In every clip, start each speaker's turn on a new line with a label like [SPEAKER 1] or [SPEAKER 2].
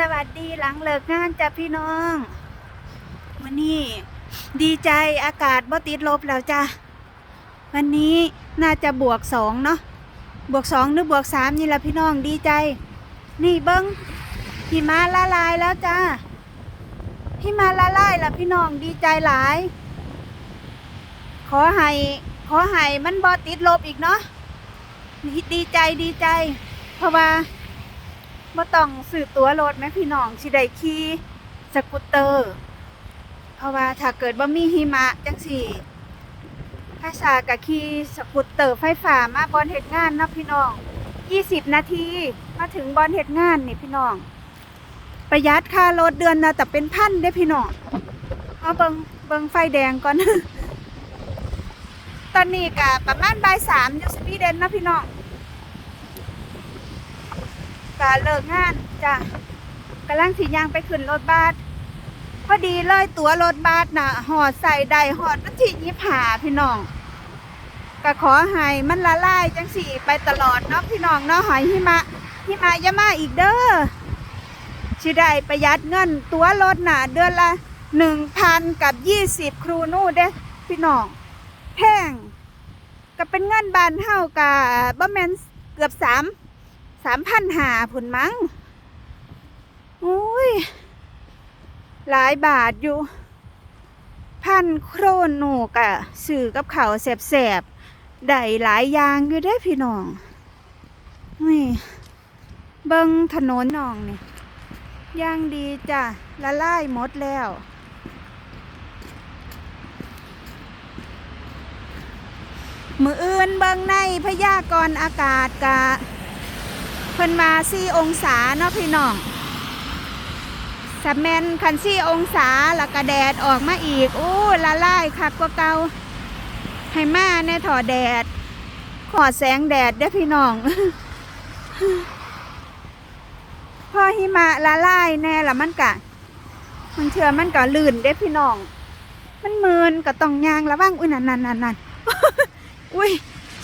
[SPEAKER 1] สวัสดีหลังเลิกงานจ้ะพี่น้องวันนี้ดีใจอากาศบ่ติดลบแล้วจ้ะวันนี้น่าจะบวกสองเนาะบวกสองหรือบวกสามนี่แหละพี่น้องดีใจ นี่เบิ้งหิมะละลายแล้วจ้าหิมะละลายแล้วพี่น้องดีใจหลาย ขอให้ขอให้มันบ่ติดลบอีกเนาะดีใจดีใจ เพราะว่า บ่ต้องซื้อตั๋วรถแม่พี่น้องสิได้ขี่สกูตเตอร์ เพราะว่าถ้าเกิดบ่มีหิมะจังสี่ภาษากับขี่สกูตเตอร์ไฟฟ้ามาบอนเฮ็ดงานเนาะพี่น้อง20 นาทีมาถึงบอนเฮ็ดงานนี่พี่น้อง ประหยัดค่ารถเดือนละแต่เป็นพันเด้พี่น้องเอาเบิงเบิงไฟแดงก่อน ตอนนี้ก็ประมาณบ่ายสามอยู่สวีเดนเนาะพี่น้อง ก็เลิกงานจ้ะกำลังสียางไปขึ้นรถบัสพอดีเลยตั๋วรถบัสน่ะหอดใส่ได้หอดวันที่ยี่หาพี่น้องก็ขอให้มันละลายจังสี่ไปตลอดเนาะพี่น้องเนาะหอยหิมะหิมะยามาอีกเด้อชิได้ประหยัดเงินตั๋วรถหน่ะเดือนละหนึ่งพันกับยี่สิบครูนู่เด้พี่น้องแพงก็เป็นเงินบานเท่ากับบ่แมนเกือบสาม สามพันหาผุนมั้งอุ้ย หลายบาทอยู่ พันโครนหนูกะสื่อกับเขาแสบๆได้หลายยางอยู่ได้พี่น้องนี่เบิงถนนน้องนี่ย่างดีจ้ะละลายหมดแล้ว มืออื่นเบิงในพยากรณ์อากาศกะ เพิ่นมาสี่องศาเนาะพี่น้องสแมนคันสี่องศาแล้วก็แดดออกมาอีก โอ้ละลายคักกว่าเก่าให้มาในถอแดด ขอแสงแดดเด้อพี่น้อง พอหิมะละลายแน่ละมันกะ มันเชื่อมันก็ลื่นเด้อพี่น้อง มันมืนก็ต้องยางระวังอุ้ยนั่นนั่นนั่นนั่นอุ้ย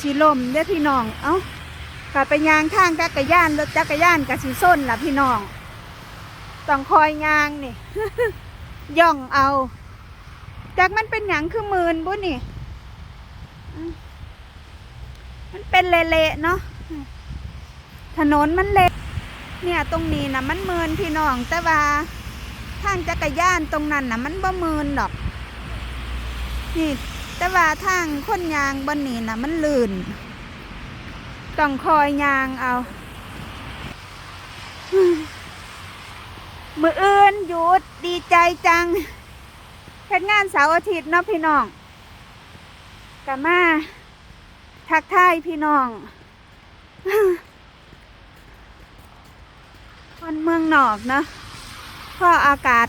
[SPEAKER 1] ชีลมเด้อพี่น้อง เอ้า ก็ไปยางทางจักรยานรถจักรยานกับสีส้นล่ะพี่น้อง ต้องคอยยางนี่ ย่องเอา จากมันเป็นหยังคือมืนบุนี่ มันเป็นเละๆเนาะ ถนนมันเละเนี่ยตรงนี้นะมันมืนพี่น้อง แต่ว่าทางจักรยานตรงนั้นนะมันบ่มืนดอก นี่ แต่ว่าทางคนยางบนนี้นะมันลื่น ต้องคอยยางเอา มืออื่นหยุดดีใจจังเฮ็ดงานเสาร์อาทิตย์เนาะพี่น้องกะมาทักทายพี่น้องคนเมืองนอกเนาะพออากาศ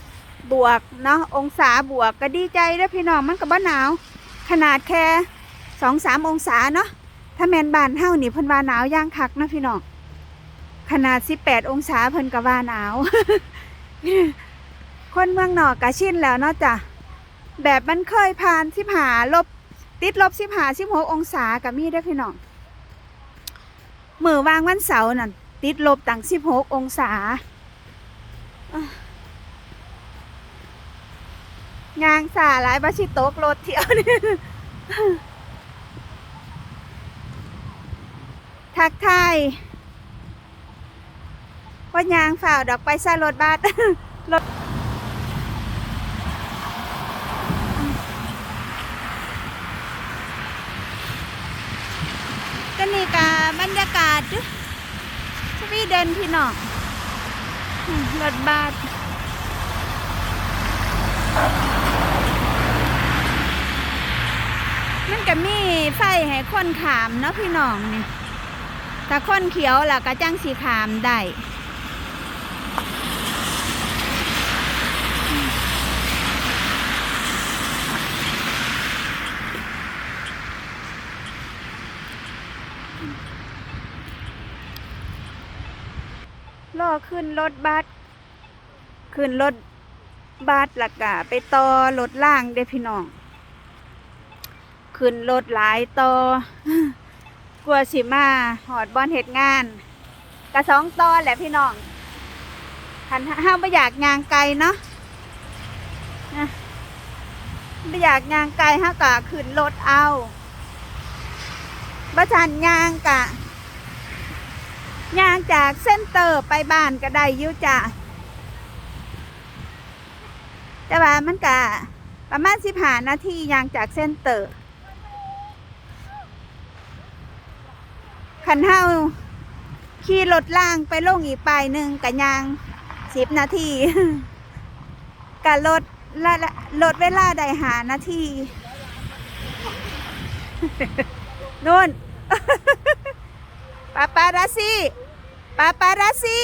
[SPEAKER 1] บวกเนาะองศาบวกก็ดีใจด้อพี่น้องมันก็บ่หนาว ขนาดแค่สองสามองศาเนาะ ถ้าแมนบานเฮานี่เพิ่นว่าหนาวย่างคักนะพี่น้องขนาด18องศาเพิ่นก็ว่าหนาว คนเมืองนอกก็ชินแล้วเนาะจ้ะแบบมันเคยผ่านสิบหาลบ ติดลบสิบหาสิบหกองศาก็มีได้พี่น้องมือวางวันเสาร์นั่นติดลบตั้งสิบหกองศาอะยางสาหลายบาชิโตกรถเที่ยวนี่ ทักทายว่ายางฝ่าวดอกไปใส่รถบัสรถก็นี่กาบรรยากาศสวีเดนพี่น้องรถบัสมันก็มีไฟให้คนขามเนาะพี่น้องนี่ ถ้าคนเขียวล่ะก็จังสีขามได้รอขึ้นรถบัสขึ้นรถบัสและกะไปต่อรถล่างเด้พี่น้อง ขึ้นรถหลายต่อ กลัวสิมาหอดบอลเหตุงานกระสองตอนแหละพี่น้องขคันห้ามไม่อยากยางไกลเนาะไม่อยากยางไกลห้ากะขึ้นรถเอาบัชันยางกะยางจากเส้นเตอร์ไปบ้านก็ได้ยุจ้ะแต่ว่ามันกะประมาณสิบหานาทียางจากเส้นเตอร์ คันเฮาขี่รถล่างไปลงอีกปลายหนึ่งกะยางสิบนาทีกะลดละละลดเวลาได้หานาทีนู่นปาปาราซีปาปาราซี